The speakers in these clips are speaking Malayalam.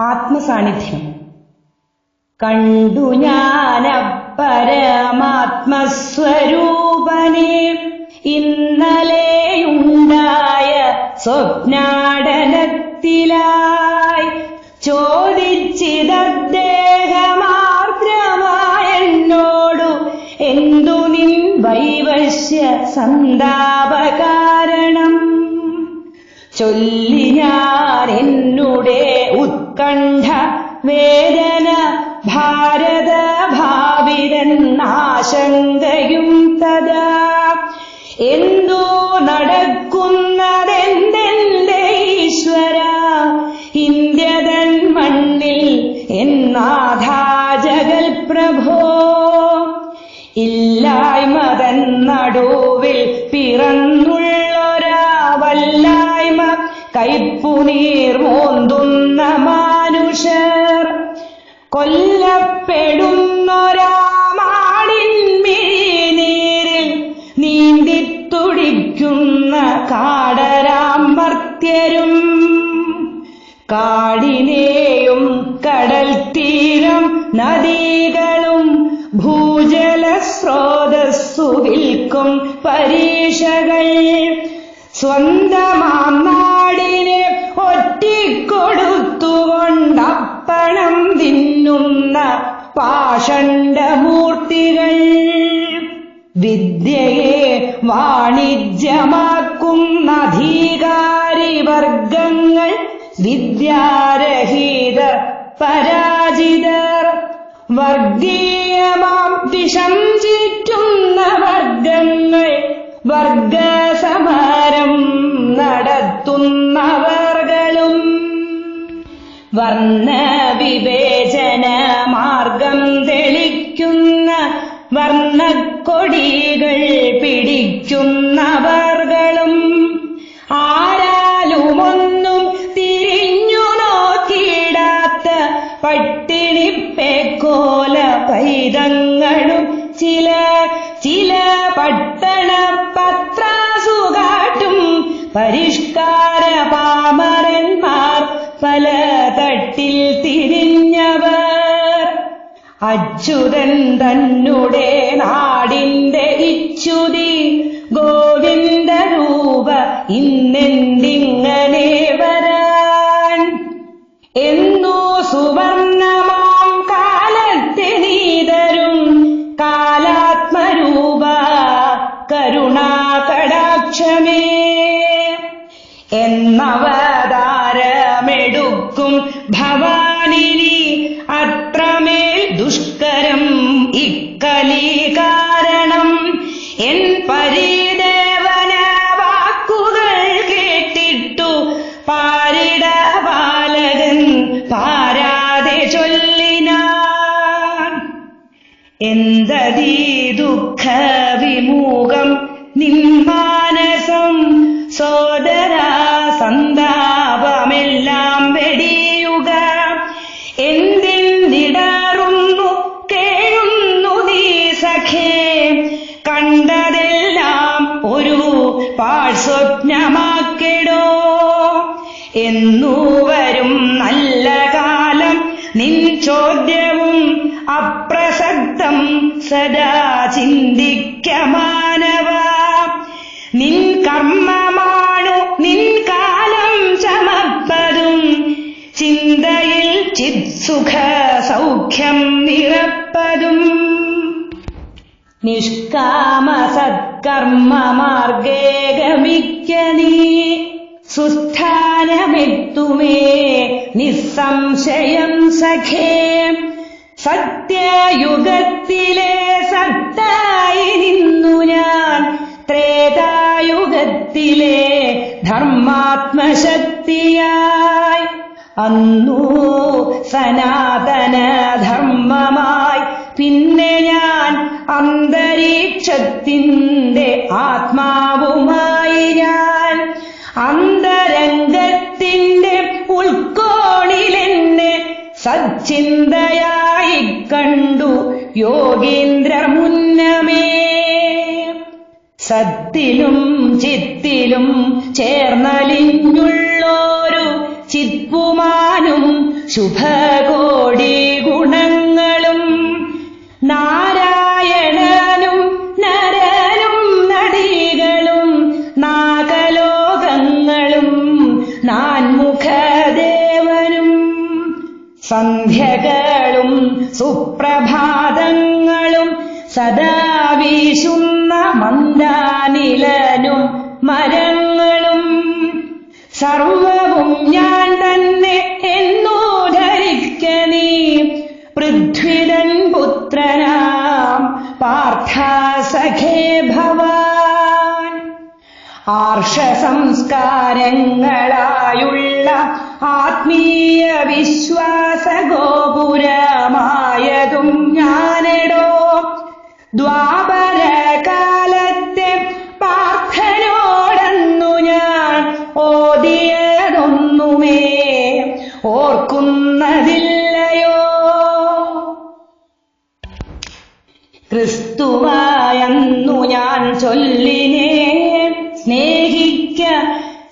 ആത്മസാന്നിധ്യം. കണ്ടു ഞാൻ പരമാത്മസ്വരൂപനെ ഇന്നലെയുണ്ടായ സ്വപ്നാടനത്തിലായി ചോദിച്ചിതദ്ദേഹമാർദ്രമായെന്നോടു എന്തു നിൻ വൈവശ്യ സന്താപകാരണം? ചൊല്ലി ഞാൻ എന്നുടെ ഉത്കണ്ഠ വേദന ഭാരത ഭാവിതെന്നാശങ്കയും തഥാ. എന്തോ നടക്കുന്നതെന്തെന്റെ കൊല്ലപ്പെടുന്നൊരാ മിഴിനീരിൽ നീന്തിത്തുടിക്കുന്ന കാടരാമർത്യരും കാടിനെയും കടൽ തീരം നദികളും ഭൂജല സ്രോതസ്സു വിൽക്കും പരീക്ഷകൾ. സ്വന്തമാം നാടിനെ ഒറ്റിക്കൊടുത്തുകൊണ്ടപ്പണം തിന്നുന്ന പാഷണ്ഡമൂർത്തികൾ വിദ്യയെ വാണിജ്യമാക്കുന്ന അധികാരി വർഗങ്ങൾ വിദ്യാരഹിതർ പരാജിതർ വർഗീയമാം വിഷം വർഗങ്ങൾ വർഗസമരം നടത്തുന്നവർകളും വർണ വിവേചന മാർഗം തെളിക്കുന്ന വർണക്കൊടികൾ പിടിക്കുന്നവർകളും ആരാലുമൊന്നും തിരിഞ്ഞു നോക്കിയിടാത്ത പട്ടിണിപ്പേക്കോല പൈതങ്ങളും ചില ചില പട്ടണ പത്രാസുകാട്ടും പരിഷ്കാര പാമരന്മാർ പല തട്ടിൽ തിരിഞ്ഞവർ. അച്യുതൻ തന്നുടെ നാടിന്റെ ഇച്ഛുതി. ഗോവിന്ദരൂപ ഇന്നെന്തിങ്ങനെ എന്നു വരും നല്ല കാലം. നിൻ ചോദ്യവും അപ്രസക്തം സദാ ചിന്തിക്ക മാനവ. നിൻ കർമ്മമാണു നിൻ കാലം ചമപ്പതും ചിന്തയിൽ ചിത്സുഖ സൗഖ്യം നിറപ്പതും. നിഷ്കാമ സത്കർമ്മ മാർഗേ ഗമിക്ക നീ. സുസ്ഥാനമെത്തുമേ? നിസ്സംശയം സഖേ. സത്യയുഗത്തിലെ സത്തായി നിന്നു ഞാൻ. ത്രേതായുഗത്തിലെ ധർമാത്മശക്തിയായി. അന്നു സനാതന അന്തരംഗത്തിന്റെ ഉൾക്കോണിലെന്നെ സച്ചിന്തയായി കണ്ടു യോഗീന്ദ്ര മുന്നമേ. സത്തിലും ചിത്തിലും ചേർന്നലിഞ്ഞുള്ളോരു ചിപ്പുമാനും ശുഭകോടി മന്ദാനിലനും മരങ്ങളും സർവവും ഞാൻ തന്നെ എന്നോ ധരിക്ക നീ. പൃഥ്വിതൻ പുത്രനാം പാർത്ഥാസഖേ ഭവാൻ. ആർഷ സംസ്കാരങ്ങളായുള്ള ആത്മീയ വിശ്വാസ ഗോപുരമായതും ഞാനെടോ. ദ്വാപര ക്രിസ്തുവായെന്നു ഞാൻ ചൊല്ലിനെ സ്നേഹിക്ക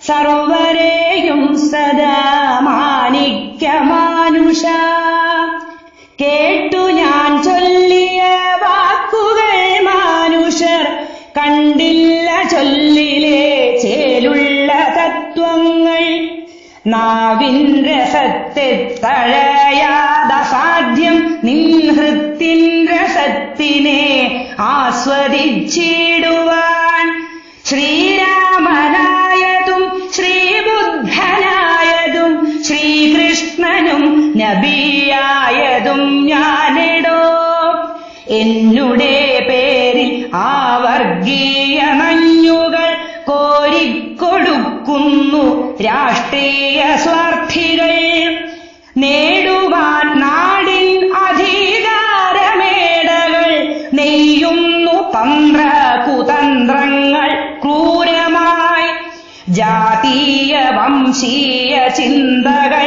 സർവരെയും സദാ മാനിക്ക മാനുഷ. കേട്ടു ഞാൻ ചൊല്ലിയ വാക്കുകൾ മാനുഷർ കണ്ടില്ല ചൊല്ലിലെ ചേലുള്ള തത്വങ്ങൾ. നാവിൻ രസത്തെ തഴയാതസാധ്യം നിൻ ഹൃത്തിൻ രസത്തിനെ ആസ്വദിച്ചിടുവാൻ ശ്രീരാമനായതും ശ്രീബുദ്ധനായതും ശ്രീകൃഷ്ണനും നബിയായതും ഞാനിടോ. എന്നുടെ പേരിൽ ആ വർഗീയമഞ്ഞുകൾ കോരിക്കൊടുക്കുന്നു രാഷ്ട്രീയ സ്വാർത്ഥികൾ ചിന്തകൾ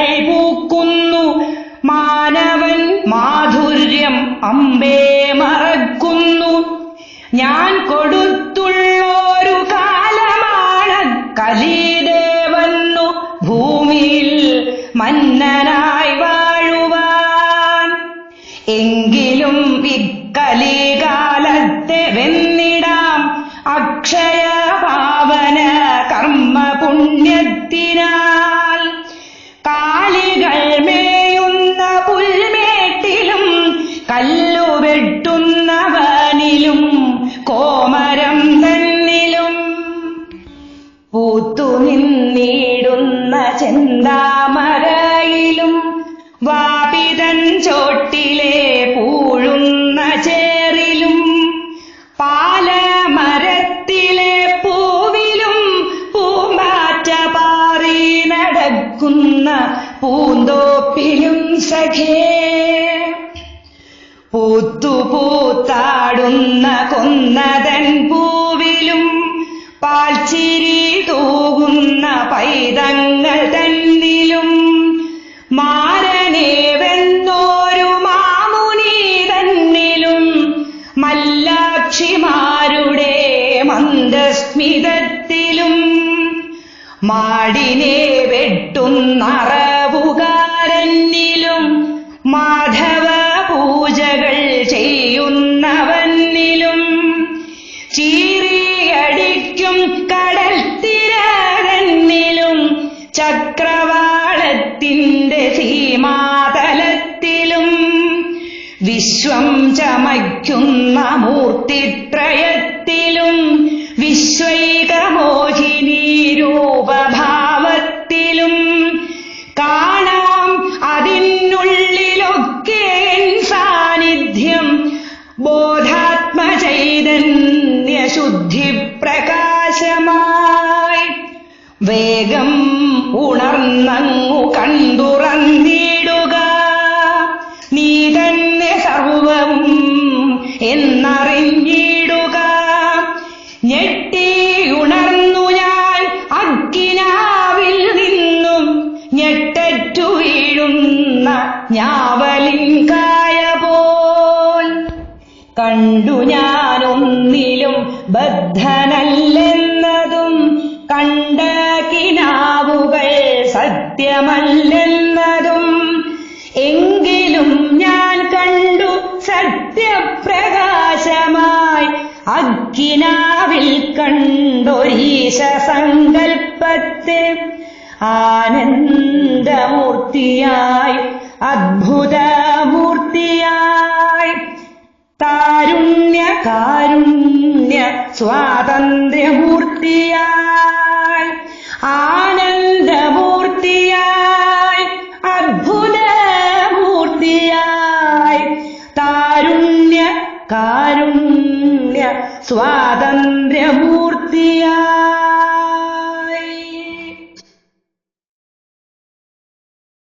പാൽച്ചിരി തൂകുന്ന പൈതങ്ങൾ ചമയ്ക്കുന്ന മൂർത്തിത്രയത്തിലും വിശ്വൈകമോഹിനി രൂപഭാവത്തിലും കാണാം അതിനുള്ളിലൊക്കെ സാന്നിധ്യം ബോധാത്മചൈതന്യ പ്രകാശമായി വേഗം ഉണർന്നങ്ങു കണ്ടുറന്നിടുക പെറ്റു വീഴുന്ന ഞാവലിൻ കായ പോൽ കണ്ടു ഞാനൊന്നിലും ബദ്ധനല്ലെന്നതും കണ്ട കിനാവുകൾ സത്യമല്ലെന്നതും എങ്കിലും ഞാൻ കണ്ടു സത്യപ്രകാശമായി അഗ്നാവിൽ കണ്ടൊരീശ സങ്കൽപ്പത്തെ ആനന്ദമൂർത്തിയായി അദ്ഭുതമൂർത്തിയായി താരുണ്യ കാരുണ്യ സ്വാതന്ത്ര്യമൂർത്തിയായി ആനന്ദമൂർത്തിയായി അദ്ഭുതമൂർത്തിയായി താരുണ്യ കാരുണ്യ സ്വാതന്ത്ര്യമൂർത്തിയായി